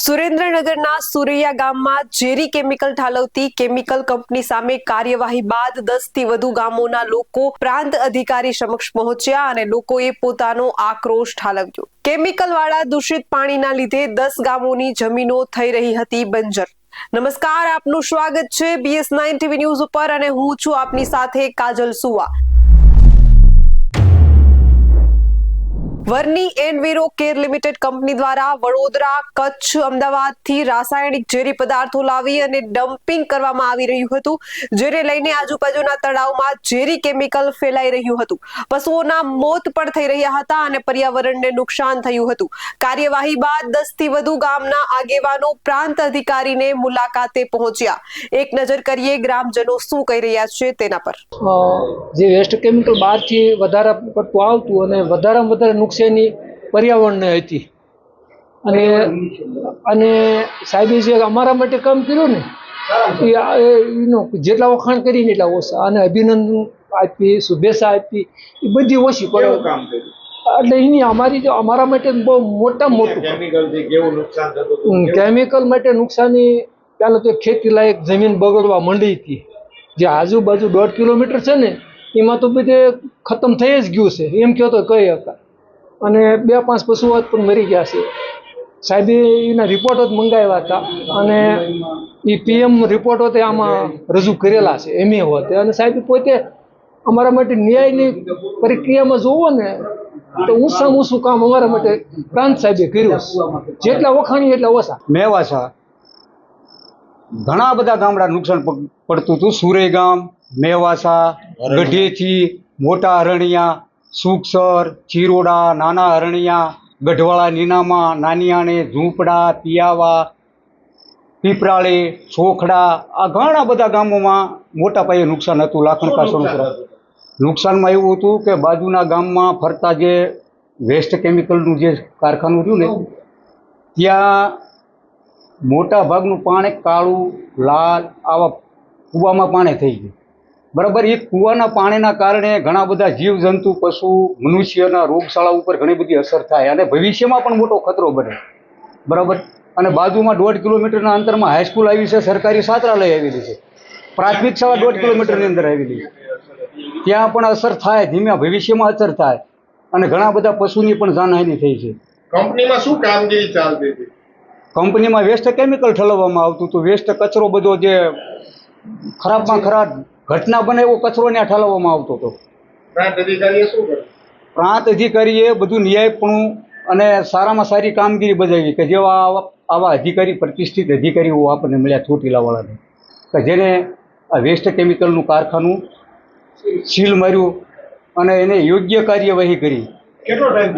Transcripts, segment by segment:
સુરેન્દ્રનગરના સુરૈયા ગામમાં ઝેરી કેમિકલ ઠાલવતી કેમિકલ કંપની સામે કાર્યવાહી બાદ દસથી વધુ ગામોના લોકો પ્રાંત અધિકારી સમક્ષ પહોંચ્યા અને લોકોએ પોતાનો આક્રોશ ઠાલવ્યો. કેમિકલ વાળા દૂષિત પાણીના લીધે દસ ગામોની જમીનો થઈ રહી હતી બંજર. નમસ્કાર, આપનું સ્વાગત છે બીએસ નાઇન ટીવી ન્યૂઝ ઉપર અને હું છું આપની સાથે કાજલ સુવા. વર્ની એન્ડવીરો કેર લિમિટેડ કંપની દ્વારા વડોદરા, કચ્છ, અમદાવાદથી રાસાયણિક ઝેરી પદાર્થો લાવી અને ડમ્પિંગ કરવામાં આવી રહ્યું હતું, જેને લઈને આજુબાજુના તળાવમાં ઝેરી કેમિકલ ફેલાઈ રહ્યું હતું. પશુઓના મોત પણ થઈ રહ્યા હતા અને પર્યાવરણને નુકસાન થયું હતું. કાર્યવાહી બાદ દસથી વધુ ગામના આગેવાનો પ્રાંત અધિકારીને મુલાકાતે પહોંચ્યા. એક નજર કરીએ ગ્રામજનો શું કહી રહ્યા છે તેના પર. જે વેસ્ટ કેમિકલ બહારથી વધારે પડતું આવતું અને વધારેમાં વધારે નુકસાની પર્યાવરણને હતી. અને અને સાહેબે જે અમારા માટે કામ કર્યું ને એનો જેટલા વખાણ કરીને એટલા ઓછા. અને અભિનંદન આપી શુભેચ્છા આપી એ બધી ઓછી પડે. કામ કર્યું? એટલે એની અમારી જો અમારા માટે બહુ મોટા મોટું. હતું? કેમિકલ માટે નુકસાની પહેલાં તો ખેતી લાયક જમીન બગડવા માંડી હતી. જે આજુબાજુ દોઢ કિલોમીટર છે ને એમાં તો બધે ખતમ થઈ જ ગયું છે. એમ કહો તો કહી શકાય અને બે પાંચ પશુઓ પણ મરી ગયા છે. સાહેબે એના રિપોર્ટો જ મંગાવ્યા હતા અને એ પીએમ રિપોર્ટો તે આમાં રજૂ કરેલા છે, એમ એ હોતે. અને સાહેબ પોતે અમારા માટે ન્યાયની પ્રક્રિયામાં જોવો ને, તો ઊંચામાં ઊંચું કામ અમારા માટે પ્રાંત સાહેબે કર્યું જેટલા વખાણી એટલા ઓછા. મેવાસા ઘણા બધા ગામડા નુકસાન પડ- પડતું હતું. સુરેગામ, મેવાસા, ગઢેથી, મોટા હરણિયા સુખસર ચિરોડા નાના હરણિયા ગઢવાળા નીનામા નાનિયાણે ઝૂંપડા પિયાવા પીપરાળે સોખડા આ ઘણા બધા ગામોમાં મોટા પાયે નુકસાન હતું લાખણકા સ્વરૂપ. નુકસાનમાં એવું હતું કે બાજુના ગામમાં ફરતા જે વેસ્ટ કેમિકલનું જે કારખાનું રહ્યું ને ત્યાં મોટા ભાગનું પાણી કાળું લાલ આવા કૂવામાં પાણી થઈ ગયું. બરાબર એ કૂવાના પાણીના કારણે ઘણા બધા જીવજંતુ પશુ મનુષ્યના રોગશાળા ઉપર ઘણી બધી અસર થાય અને ભવિષ્યમાં પણ મોટો ખતરો બને. બરાબર? અને બાજુમાં દોઢ કિલોમીટરના અંતરમાં હાઈસ્કૂલ આવી છે સરકારી છાત્રાલય આવેલી છે. પ્રાથમિક શાળા દોઢ કિલોમીટરની અંદર આવેલી છે. ત્યાં પણ અસર થાય ધીમે ભવિષ્યમાં અસર થાય અને ઘણા બધા પશુની પણ જાનહાની થઈ છે. કંપનીમાં શું કામગીરી ચાલતી હતી? કંપનીમાં વેસ્ટ કેમિકલ ઠલવવામાં આવતું હતું. વેસ્ટ કચરો બધો જે ખરાબમાં ખરાબ ઘટના બને એવો કચરો ત્યાં ઠાલવવામાં આવતો હતો. પ્રાંત અધિકારીએ શું કર્યું? પ્રાંત અધિકારીએ બધું ન્યાયપણું અને સારામાં સારી કામગીરી બજાવી કે જેવા આવા અધિકારી પ્રતિષ્ઠિત અધિકારીઓ આપણને મળ્યા ચોટીલાવાળાને. કે જેને આ વેસ્ટ કેમિકલનું કારખાનું સીલ માર્યું અને એને યોગ્ય કાર્યવાહી કરી. કેટલો ટાઈમ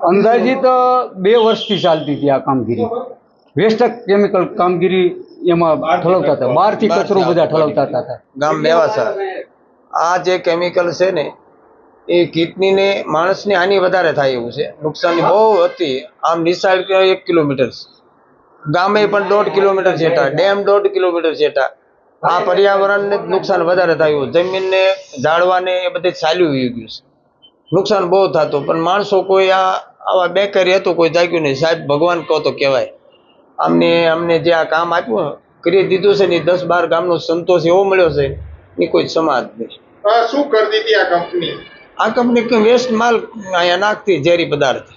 અંદાજિત બે વર્ષથી ચાલતી હતી આ કામગીરી. વેસ્ટ કેમિકલ કામગીરી એમાં ઠલવતા હતા. બહારથી કચરો બધા ઠલવતા હતા. ગામ મેવાસા આ જે કેમિકલ છે ને એ કિડનીને માણસની હાનિ વધારે થાય એવું છે. નુકસાની બહુ હતી. આમ નિશાળ કે એક કિલોમીટર. છે. ગામે પણ દોઢ કિલોમીટર જેટા ડેમ દોઢ કિલોમીટર જેટા આ પર્યાવરણને જ નુકસાન વધારે થયું જમીનને ઝાડવાને એ બધે ચાલ્યું વી ગયું છે. નુકસાન બહુ થતું. પણ માણસો કોઈ આ આવા બેકારી હતું કોઈ જાગ્યું નહીં. સાહેબ ભગવાન કહો તો કહેવાય. અમને અમને જે આ કામ આપ્યું કરી દીધું છે ને દસ બાર ગામનો સંતોષ એવો મળ્યો છે એ કોઈ સમાજ નહીં. શું કરી દીધી આ કંપની? આ કંપની વેસ્ટ માલ અહીંયા નાખતી ઝેરી પદાર્થ.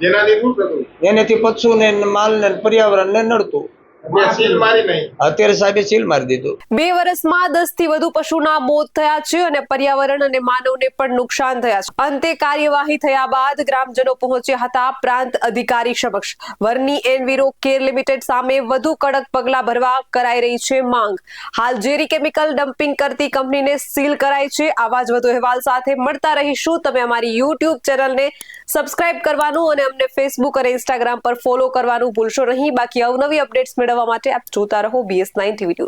જેનાથી શું થતું? એનેથી પશુને ને પર્યાવરણ ને નડતું. અત્યારે સાહેબે સીલ મારી દીધું. બે વર્ષમાં દસથી વધુ પશુના મોત થયા છે અને પર્યાવરણ અને માનવને પણ નુકસાન થયા છે. અંતે કાર્યવાહી થયા બાદ ગ્રામજનો પહોંચ્યા હતા પ્રાંત અધિકારી સમક્ષ. વર્ની એનવીરો કેર લિમિટેડ સામે વધુ કડક પગલા ભરવા કરાઈ રહી છે માંગ. હાલ ઝેરી કેમિકલ ડમ્પિંગ કરતી કંપનીને સીલ કરાઈ છે. આવા જ વધુ અહેવાલ સાથે મળતા રહીશું. તમે અમારી યુટ્યુબ ચેનલને સબસ્ક્રાઇબ કરવાનું અને અમને ફેસબુક અને ઇન્સ્ટાગ્રામ પર ફોલો કરવાનું ભૂલશો નહીં. બાકી અવનવી અપડેટ્સ મેળવવા માટે આપ જોતા રહો બીએસ નાઇન ટીવી